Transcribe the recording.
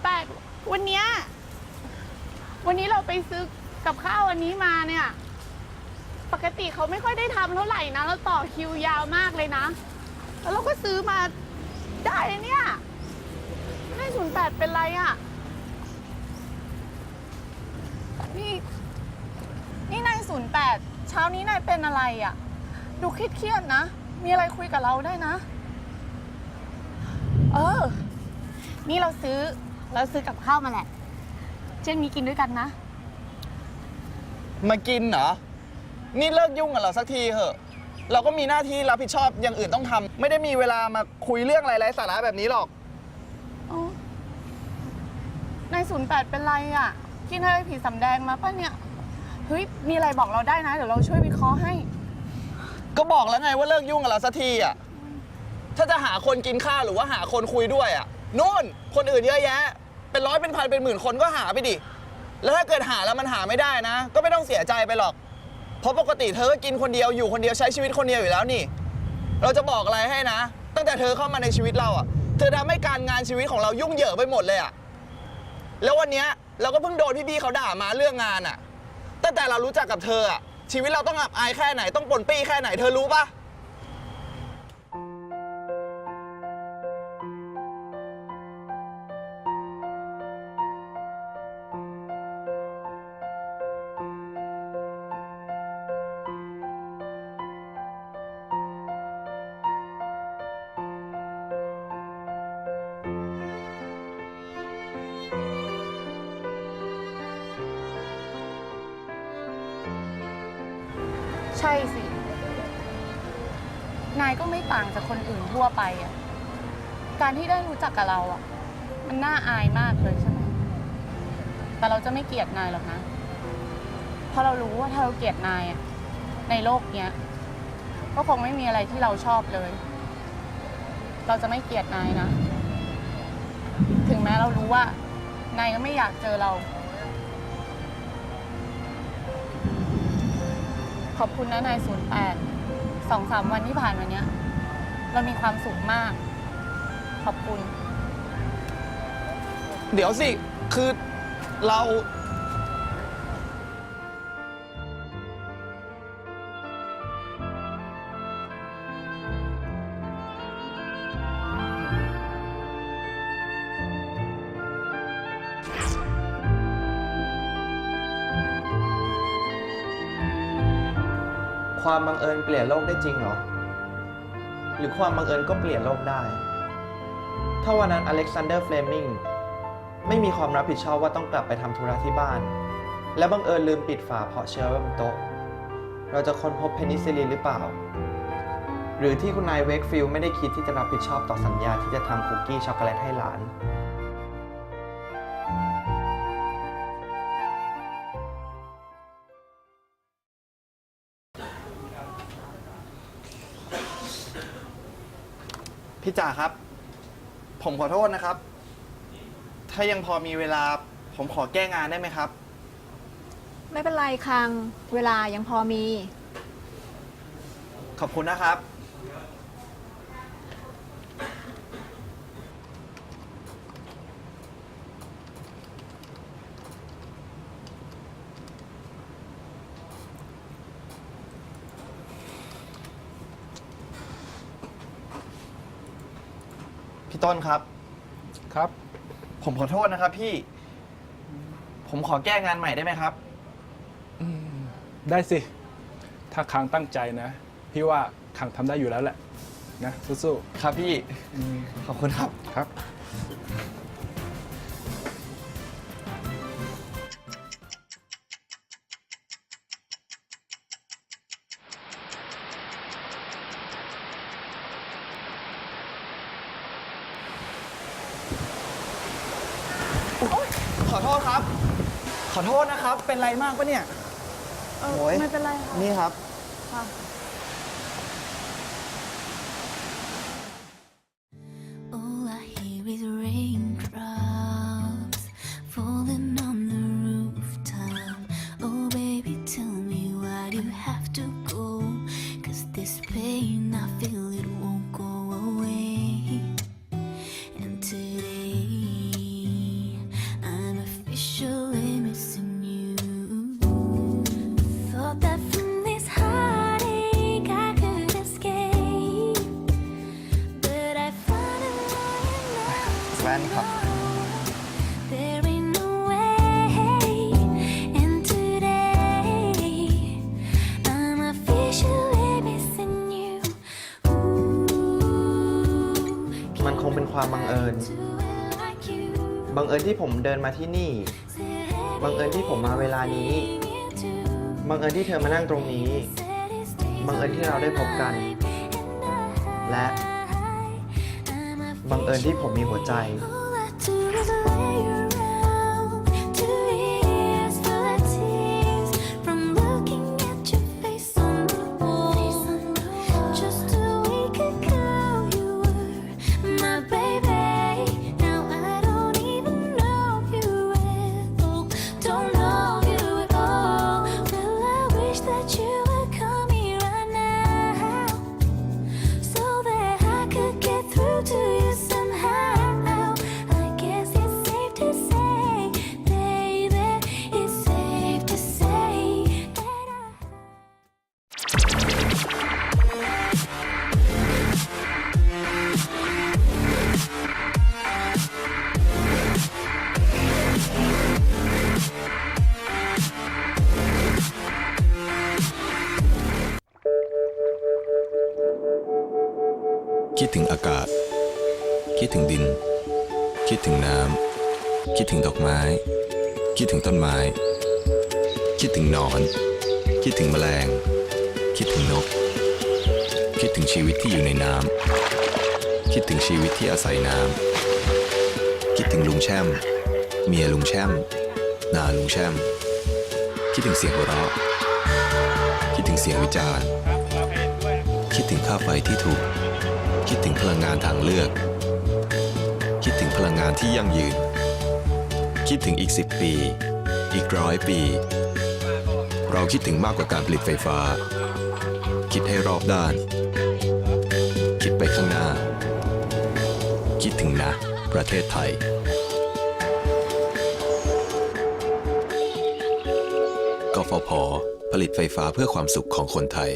08วันเนี้ยวันนี้เราไปซื้อกับข้าวอันนี้มาเนี่ย ปกติเขาไม่ค่อยได้ทำเท่าไหร่นะแล้วต่อคิวยาวมากเลยนะ แล้วเราก็ซื้อมาได้เนี่ยนาย08เป็นไรอะ่ะ นี่ นี่นาย08เช้านี้นายเป็นอะไรอะ่ะ ดูเครียดๆนะ มีอะไรคุยกับเราได้นะ เออ นี่เราซื้อ เราซื้อกับข้าวมาแหละ เช่นมีกินด้วยกันนะ มากินเหรอ นี่เลิกยุ่งกับเราสักทีเหอะ เราก็มีหน้าที่รับผิดชอบอย่างอื่นต้องทำไม่ได้มีเวลามาคุยเรื่องอะไรไร้สาระแบบนี้หรอก อ๋อนายศูนย์แปดเป็นไรอะ กินอะไรผีสำแดงมาป่ะเนี่ย เฮ้ย มีอะไรบอกเราได้นะ เดี๋ยวเราช่วยวิเคราะห์ให้ ก็บอกแล้วไงว่าเลิกยุ่งกับเราสักทีอะ ถ้าจะหาคนกินข้าวหรือว่าหาคนคุยด้วยอะนู่นคนอื่นเยอะแยะ เป็นร้อยเป็นพันเป็นหมื่นคนก็หาไปดิ แล้วถ้าเกิดหาแล้วมันหาไม่ได้นะ ก็ไม่ต้องเสียใจไปหรอก เพราะปกติเธอก็กินคนเดียวอยู่คนเดียวใช้ชีวิตคนเดียวอยู่แล้วนี่ เราจะบอกอะไรให้นะ ตั้งแต่เธอเข้ามาในชีวิตเราอะ เธอทำให้การงานชีวิตของเรายุ่งเหยิงไปหมดเลยอะ แล้ววันเนี้ยเราก็เพิ่งโดนพี่ๆเขาด่ามาเรื่องงานอะ ตั้งแต่เรารู้จักกับเธออะชีวิตเราต้องอับอายแค่ไหนต้องปนปี้แค่ไหนเธอรู้ปะ ใช่สิ นายก็ไม่ต่างจากคนอื่นทั่วไปอะ การที่ได้รู้จักกับเราอะ มันน่าอายมากเลยใช่ไหม แต่เราจะไม่เกลียดนายหรอกนะ เพราะเรารู้ว่าถ้าเราเกลียดนายอะ ในโลกเนี้ย ก็คงไม่มีอะไรที่เราชอบเลย เราจะไม่เกลียดนายนะ ถึงแม้เรารู้ว่านายก็ไม่อยากเจอเรา อบคุณนะนายศูนย์แปดสองสามวันที่ผ่านมาเนี้ย เรามีความสุขมาก ขอบคุณ เดี๋ยวสิ คือเรา ความบังเอิญเปลี่ยนโลกได้จริงเหรอ หรือความบังเอิญก็เปลี่ยนโลกได้ ถ้าวันนั้นอเล็กซานเดอร์เฟลมิงไม่มีความรับผิดชอบว่าต้องกลับไปทำธุระที่บ้าน และบังเอิญลืมปิดฝาเพาะเชื้อไว้บนโต๊ะ เราจะค้นพบเพนิซิลินหรือเปล่า หรือที่คุณนายเวกฟิลไม่ได้คิดที่จะรับผิดชอบต่อสัญญาที่จะทำคุกกี้ช็อกโกแลตให้หลาน พี่จ่าครับ ผมขอโทษนะครับ ถ้ายังพอมีเวลา ผมขอแก้งานได้ไหมครับ ไม่เป็นไรคัง เวลายังพอมี ขอบคุณนะครับ ต้นครับ ครับ ผมขอโทษนะครับพี่ ผมขอแก้งานใหม่ได้ไหมครับ ได้สิ ถ้าคังตั้งใจนะ พี่ว่าคังทำได้อยู่แล้วแหละ นะสู้ครับพี่ขอบคุณครับๆครับ ขอโทษครับ ขอโทษนะครับ เป็นไรมากปะเนี่ย เออโอ้ย ไม่เป็นไรค่ะ นี่ครับ ค่ะ ร้านครับ มันคงเป็นความบังเอิญ บังเอิญที่ผมเดินมาที่นี่ บังเอิญที่ผมมาเวลานี้ บังเอิญที่เธอมานั่งตรงนี้ บังเอิญที่เราได้พบกัน และ บังเอิญที่ผมมีหัวใจ คิดถึงอากาศ คิดถึงดิน คิดถึงน้ำ คิดถึงดอกไม้ คิดถึงต้นไม้ คิดถึงนอน คิดถึงแมลง คิดถึงนก คิดถึงชีวิตที่อยู่ในน้ำ คิดถึงชีวิตที่อาศัยน้ำ คิดถึงลุงแช่ม เมียลุงแช่ม นาลุงแช่ม คิดถึงเสียงหัวเราะ คิดถึงเสียงวิจารณ์ คิดถึงค่าไฟที่ถูก คิดถึงพลังงานทางเลือก คิดถึงพลังงานที่ยั่งยืน คิดถึงอีก 10 ปี อีกร้อยปี เราคิดถึงมากกว่าการผลิตไฟฟ้า คิดให้รอบด้าน คิดไปข้างหน้า คิดถึงนะ ประเทศไทยกฟผผลิตไฟฟ้าเพื่อความสุขของคนไทย